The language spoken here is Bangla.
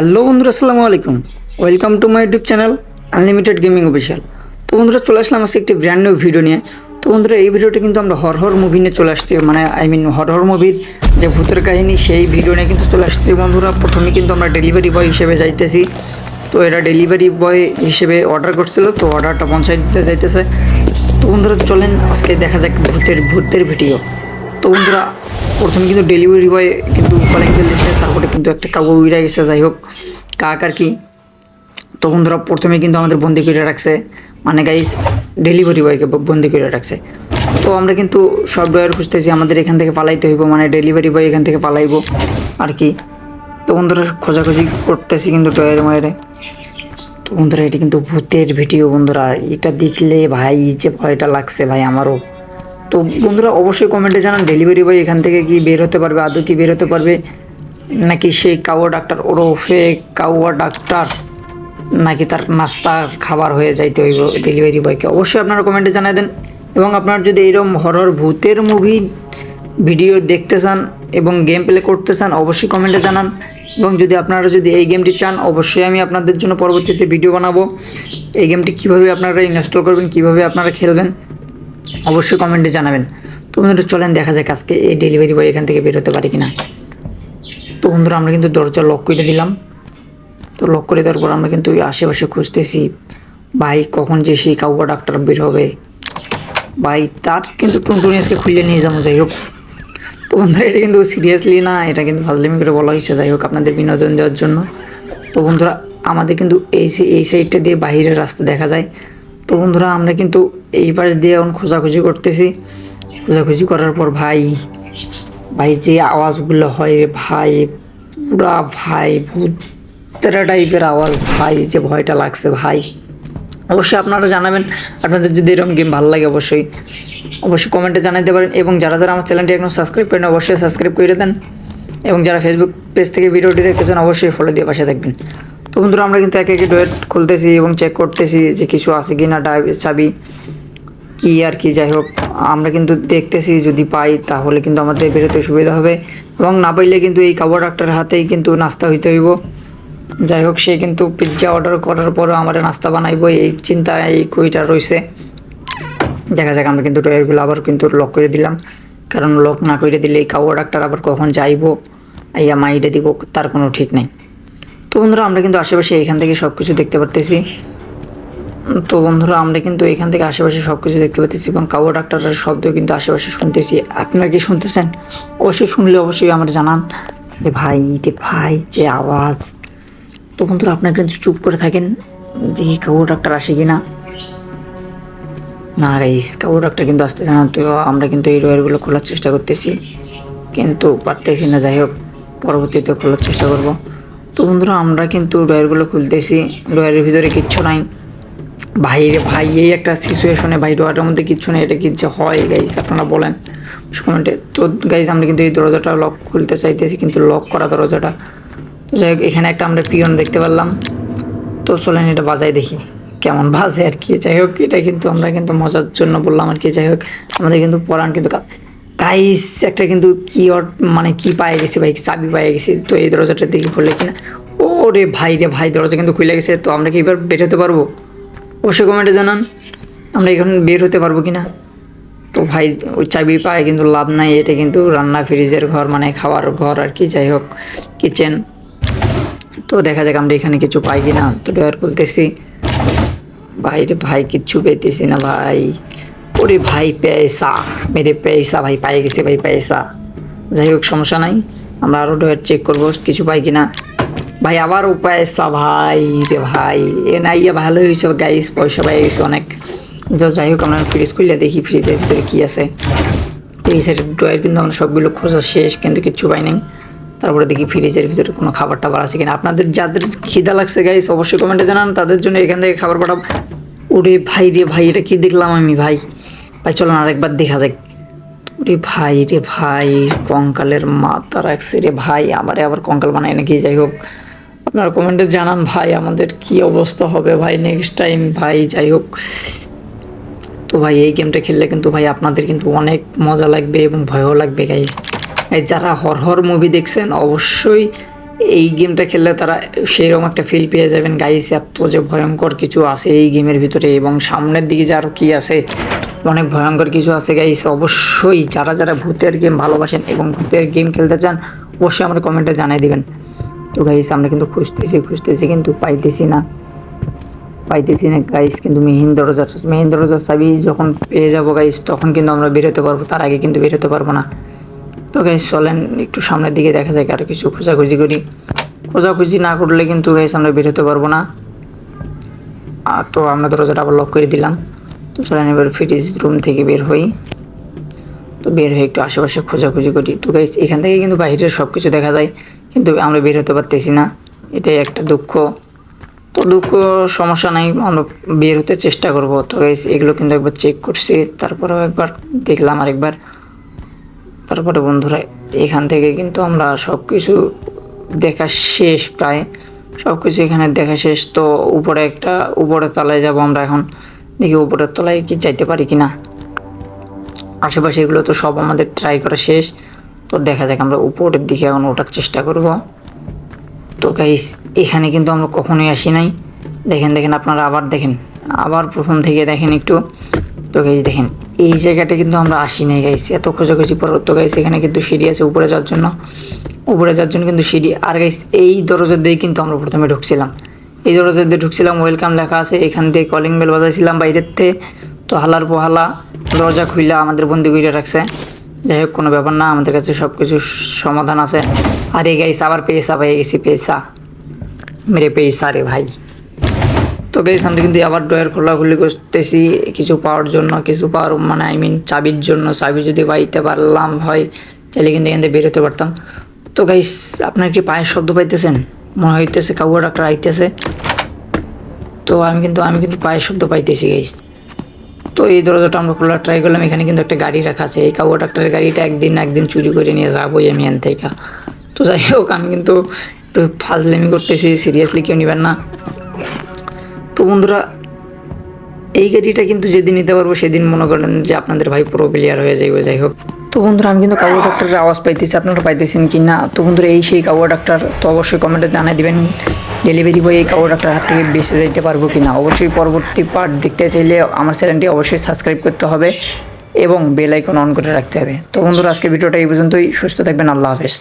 হ্যালো বন্ধুরা, আসসালামু আলাইকুম। Welcome to my YouTube channel Unlimited Gaming Official তো বন্ধুরা, চলে আসলাম আজকে একটি ব্র্যান্ড নিউ ভিডিও নিয়ে। তো বন্ধুরা, এই ভিডিওটা কিন্তু আমরা হর হর মুভি নিয়ে চলে আসছি। মানে আই মিন হর হর মুভির যে ভূতের কাহিনী, সেই ভিডিও নিয়ে কিন্তু চলে আসছি বন্ধুরা। প্রথমে কিন্তু আমরা ডেলিভারি বয় হিসেবে যাইতেছি। তো এটা ডেলিভারি বয় হিসেবে অর্ডার করছিল। তো অর্ডারটা পৌঁছাই দিতে যাইতেছে। তো বন্ধুরা, চলেন আজকে দেখা যাক ভূতের ভূতের ভিডিও তো বন্ধুরা, প্রথমে কিন্তু ডেলিভারি বয় কিন্তু কলিং কিন্তু একটা কাউ উইরা গেছে, যাই হোক, কাক আর কি। তো বন্ধুরা, প্রথমে কিন্তু আমাদের বন্দি করে রাখছে। মানে গাইস ডেলিভারি বয়কে বন্দি করে রাখছে। তো আমরা কিন্তু সব ড্রয়ার খুঁজতেছি, আমাদের এখান থেকে পালাইতে হইব মানে ডেলিভারি বয় এখান থেকে পালাইবো আর কি। তো বন্ধুরা, খোঁজাখুঁজি করতেছি কিন্তু ড্রয়ারে ময়ারে। তো বন্ধুরা, এটা কিন্তু ভূতের ভিডিও বন্ধুরা, এটা দেখলে ভাই যে ভয়টা লাগছে ভাই আমারও। তো বন্ধুরা, অবশ্যই কমেন্টে জানান ডেলিভারি বয় এখান থেকে কি বের হতে পারবে, আদৌ কি বের হতে পারবে। নাকি সেই কাউয়া ডাক্তার ওরফে কাউয়া ডাক্তার নাকি তার নাস্তার খাবার হয়ে যাইতে হইব ডেলিভারি বয়কে? অবশ্যই আপনারা কমেন্টে জানাই দেন। এবং আপনারা যদি এরকম হরর ভূতের মুভি ভিডিও দেখতে চান এবং গেম প্লে করতে চান, অবশ্যই কমেন্টে জানান। এবং যদি আপনারা যদি এই গেমটি চান, অবশ্যই আমি আপনাদের জন্য পরবর্তীতে ভিডিও বানাবো। এই গেমটি কীভাবে আপনারা ইনস্টল করবেন, কীভাবে আপনারা খেলবেন, অবশ্যই কমেন্টে জানাবেন। তো বন্ধুরা, চলেন দেখা যাক আজকে এই ডেলিভারি বয় এখান থেকে বের হতে পারে কিনা। তো বন্ধুরা, আমরা কিন্তু দরজা লক করে দিলাম। তো লক করে দেওয়ার পর আমরা কিন্তু ওই আশেপাশে খুঁজতেছি, ভাই কখন যে সেই কাউয়া ডাক্তার বের হবে। ভাই তার কিন্তু টুনটুনি আজকে খুলে নিয়ে যাব, যাই হোক। তো বন্ধুরা, এটা কিন্তু সিরিয়াসলি না, এটা কিন্তু ফাজলামি করে বলা হয়েছে, যাই হোক, আপনাদের বিনোদন দেওয়ার জন্য। তো বন্ধুরা, আমাদের কিন্তু এই এই সাইডটা দিয়ে বাইরের রাস্তা দেখা যায়। তো বন্ধুরা, আমরা কিন্তু এই পাশ দিয়ে এখন খোঁজাখুঁজি করতেছি। খোঁজাখুঁজি করার পর ভাই ভাই, যে আওয়াজগুলো হয়, ভাই, পুরা ভাই, ভূত টাইপের আওয়াজ, ভাই, যে ভয়টা লাগছে, ভাই। অবশ্যই আপনারা জানাবেন, আপনাদের যদি এরকম গেম ভালো লাগে, অবশ্যই অবশ্যই কমেন্টে জানাতে পারেন। এবং যারা যারা আমার চ্যানেলটি এখন সাবস্ক্রাইব করেন অবশ্যই সাবস্ক্রাইব করে দেন। এবং যারা ফেসবুক পেজ থেকে ভিডিওটি দেখতেছেন, অবশ্যই ফলো দিয়ে পাশে থাকবেন। তো বন্ধুরা, আমরা কিন্তু একে একে ডোয়েট খুলতেছি এবং চেক করতেছি যে কিছু আছে কি না চাবি। কি আর কি, যাই হোক, আমরা কিন্তু দেখতেছি, যদি পাই তাহলে কিন্তু আমাদের বেরোতে সুবিধা হবে এবং না পাইলে কিন্তু এই কাবর ডাক্তারের হাতেই কিন্তু নাস্তা হইতে হইব। যাই হোক, সে কিন্তু পিৎজা অর্ডার করার পরও আমরা নাস্তা বানাইবো, এই চিন্তা এই কইটা রয়েছে দেখা যাক, আমরা কিন্তু টয়ারগুলো আবার কিন্তু লক করে দিলাম। কারণ লক না করে দিলে এই কাউয়া ডাক্তার আবার কখন যাইবো, আইয়া মাইডে দিব, তার কোনো ঠিক নেই। তো বন্ধুরা, আমরা কিন্তু আশেপাশে এখান থেকে সব কিছু দেখতে পারতেছি। তো বন্ধুরা, আমরা কিন্তু এখান থেকে আশেপাশে সব কিছু দেখতে পাচ্ছি এবং কাউয়া ডাক্তারের শব্দ কিন্তু আশেপাশে শুনতেছি। আপনারা কি শুনতেছেন? অবশ্যই শুনলে অবশ্যই আমার জানান। যে ভাই রে ভাই, যে আওয়াজ। তো বন্ধুরা, আপনারা কিন্তু চুপ করে থাকেন যে কি কাউয়া ডাক্তার আসে কি না না গাইস কাউয়া ডাক্তার কিন্তু আসতেছে না, তো আমরা কিন্তু এই ডয়ারগুলো খোলার চেষ্টা করতেছি। কিন্তু পারতেছি না, যাই হোক, পরবর্তীতে খোলার চেষ্টা করব। তো বন্ধুরা, আমরা কিন্তু ডয়ারগুলো খুলতেছি ডয়ারের ভিতরে কিচ্ছু নাই। ভাই ভাই, এই একটা সিচুয়েশনে ভাই ডোয়ারের মধ্যে কিচ্ছু নেই, এটা কি যে হয় গাইস আপনারা বলেন। কমেন্টে তো গাইস আমরা কিন্তু এই দরজাটা লক খুলতে চাইতেছি, কিন্তু লক করা দরজাটা। তো যাই হোক, এখানে একটা আমরা পিয়ন দেখতে পারলাম। তো চলেন, এটা বাজাই দেখি। কেমন বাজে আর কি। যাই হোক, এটা কিন্তু আমরা কিন্তু মজার জন্য বললাম আর কি। যাই হোক, আমাদের কিন্তু পরাণ কিন্তু গাইস একটা কিন্তু কি মানে কি পায়ে গেছে ভাই? চাবি পায়ে গেছি? তো এই দরজাটা দেখি খুললে কিনা। ও রে ভাই রে ভাই, দরজা কিন্তু খুলে গেছে। তো আমরা কি এবার বের হতে পারব? অবশ্যই কমেন্টে জানান। আমরা এখন বের হতে পারব কি না তো ভাই, ওই চাবি পায় কিন্তু লাভ নাই, এটা কিন্তু রান্না, ফ্রিজের ঘর মানে খাওয়ার ঘর আর কি, যাই হোক কিচেন তো দেখা যাক আমরা এখানে কিছু পাই কি না তো ডয়ার খুলতেছি। বাইরে ভাই, কিচ্ছু পেতেছি না ভাই। ওরে ভাই, পেয়েসা, মেরে পেয়েসা, ভাই পাই গেছে ভাই, পেয়েসা। যাই হোক, সমস্যা নাই, আমরা আরও ডয়ার চেক করব, কিছু পাই কিনা। ভাই আবারও পয়সা ভাই রে ভাই। এ না ইয়ে ভালো হয়েছে গাইস পয়সা পাই গেছে অনেক। তো যাই হোক, আমরা ফ্রিজ খুললে দেখি ফ্রিজের ভিতরে কী আছে। সাইডের ড্রয়ার কিন্তু আমরা সবগুলো খোঁজা শেষ, কিন্তু কিচ্ছু পাই নাই। তারপরে দেখি ফ্রিজের ভিতরে কোনো খাবার টাবার আছে কিনা। আপনাদের যাদের খিদা লাগছে গাইস অবশ্যই কমেন্টে জানান, তাদের জন্য এখান থেকে খাবার পাঠাবো। ওরে ভাই রে ভাই, এটা কী দেখলাম আমি, ভাই? ভাই চলো আরেকবার দেখা যাক। ওরে ভাই রে ভাই, কঙ্কালের মাথা রাখছে রে ভাই। আমারে আবার কঙ্কাল বানায় নাকি, যাই হোক। আপনারা কমেন্টে জানান, ভাই, আমাদের কি অবস্থা হবে? ভাই নেক্সট টাইম ভাই, যাই হোক। তো ভাই, এই গেমটা খেললে কিন্তু ভাই আপনাদের কিন্তু অনেক মজা লাগবে এবং ভয়ও লাগবে এই যারা হর হর মুভি দেখছেন, অবশ্যই এই গেমটা খেললে তারা সেরকম একটা ফিল পেয়ে যাবেন গাইস এত যে ভয়ঙ্কর কিছু আছে এই গেমের ভিতরে এবং সামনের দিকে যে আরও কী আছে, অনেক ভয়ঙ্কর কিছু আছে গাইস অবশ্যই যারা যারা ভূতের গেম ভালোবাসেন এবং ভূতের গেম খেলতে চান, অবশ্যই আমরা কমেন্টে জানিয়ে দিবেন। তো গাইস আমরা কিন্তু খুঁজতেছি খুঁজতেছি কিন্তু পাইতেছি না। পাইতেছি না গাইস কিন্তু মেহিন দরজার মেহিন দরজার চাবি যখন পেয়ে যাব গাইস তখন কিন্তু আমরা বেরোতে পারব, তার আগে কিন্তু বেরোতে পারব না। তো গাইস চলেন একটু সামনের দিকে দেখা যায় আর কিছু খোঁজাখুঁজি করি। খোঁজাখুঁজি না করলে কিন্তু গাইস আমরা বেরোতে পারব না। আর তো আমরা দরজাটা আবার লক করে দিলাম। তো চলেন এবার ফ্রিজ রুম থেকে বের হই। তো বের হয়ে একটু আশেপাশে খোঁজাখুঁজি করি। তো গাইস এখান থেকে কিন্তু বাইরের সব কিছু দেখা যায়। কিন্তু আমরা বের হতে পারতেছি না। এটাই একটা দুঃখ। তো দুঃখ, সমস্যা নাই, আমরা বের হতে চেষ্টা করব। তো এগুলো কিন্তু একবার চেক করছি, তারপরেও একবার দেখলাম আরেকবার। তারপরে বন্ধুরা, এখান থেকে কিন্তু আমরা সব কিছু দেখা শেষ প্রায়। সব কিছু এখানে দেখা শেষ। তো উপরে একটা উপরের তলায় যাব আমরা এখন। দেখি উপরের তলায় কি যাইতে পারি কি না আশেপাশে এগুলো তো সব আমাদের ট্রাই করা শেষ। তো দেখা যাক আমরা উপরের দিকে এখন ওঠার চেষ্টা করব। তো গাইস এখানে কিন্তু আমরা কখনোই আসি নাই। দেখেন দেখেন, আপনারা আবার দেখেন, আবার প্রথম থেকে দেখেন একটু। তো গাইস দেখেন, এই জায়গাটা কিন্তু আমরা আসি নাই গাইস এত খোঁজাখুঁজি পর তো গাইস এখানে কিন্তু সিঁড়ি আছে উপরে যাওয়ার জন্য। উপরে যাওয়ার জন্য কিন্তু সিঁড়ি, আর গাইস এই দরজা দিয়ে কিন্তু আমরা প্রথমে ঢুকছিলাম। এই দরজা দিয়ে ঢুকছিলাম ওয়েলকাম লেখা আছে, এখান দিয়ে কলিং বেল বাজাইছিলাম বাইরের থেকে। তো হালার পোহালা দরজা খুইলা আমাদের বন্দি করে রাখছে। যাই হোক, কোনো ব্যাপার না, আমাদের কাছে সব কিছু সমাধান আছে। আর এই গাইস আবার পেয়েসা পেয়ে গেছি পেয়েসা। মেরে পেয়েসা রে ভাই। তো গাইস আমরা কিন্তু আবার ডয়ার খোলাখুলি করতেছি, কিছু পাওয়ার জন্য, কিছু পাওয়ার মানে আই মিন চাবির জন্য। চাবি যদি পাইতে পারলাম হয় তাহলে কিন্তু এখান থেকে বেরোতে পারতাম। তো গাইস আপনার কি পায়ের শব্দ পাইতেছেন? মনে হইতেছে কাউয়া ডাক্তার আইতেছে। তো আমি কিন্তু আমি কিন্তু পায়ের শব্দ পাইতেছি গাইস তো এই দরজাটা আমরা খোলা ট্রাই করলাম। এখানে কিন্তু একটা গাড়ি রাখা আছে। এই কাউয়া ডাক্তারের গাড়িটা একদিন একদিন চুরি করে নিয়ে যাবোই আমি এন থেকে। তো যাই হোক, আমি কিন্তু একটু ফাজলেমি করতেছি। সিরিয়াসলি কেউ নেবেন না। তো বন্ধুরা, এই গাড়িটা কিন্তু যেদিন নিতে পারব সেদিন মনে করেন যে আপনাদের ভাই পুরো প্লেয়ার হয়ে যাইবে, যাই হোক। তো বন্ধুরা, আমি কিন্তু কাউয়া ডাক্তারের আওয়াজ পাইতেছি। আপনারা পাইতেছেন কি না? তো বন্ধুরা, এই সেই কাউয়া ডাক্তার তো অবশ্যই কমেন্টে জানাই দিবেন। ডেলিভারি বয় এই ডাক্তার হাত থেকে বেঁচে যাইতে পারব কি না অবশ্যই পরবর্তী পার্ট দেখতে চাইলে আমার চ্যানেলটি অবশ্যই সাবস্ক্রাইব করতে হবে এবং বেল আইকন অন করে রাখতে হবে। তো বন্ধুরা আজকে ভিডিওটা এই পর্যন্তই। সুস্থ থাকবেন। আল্লাহ হাফেজ।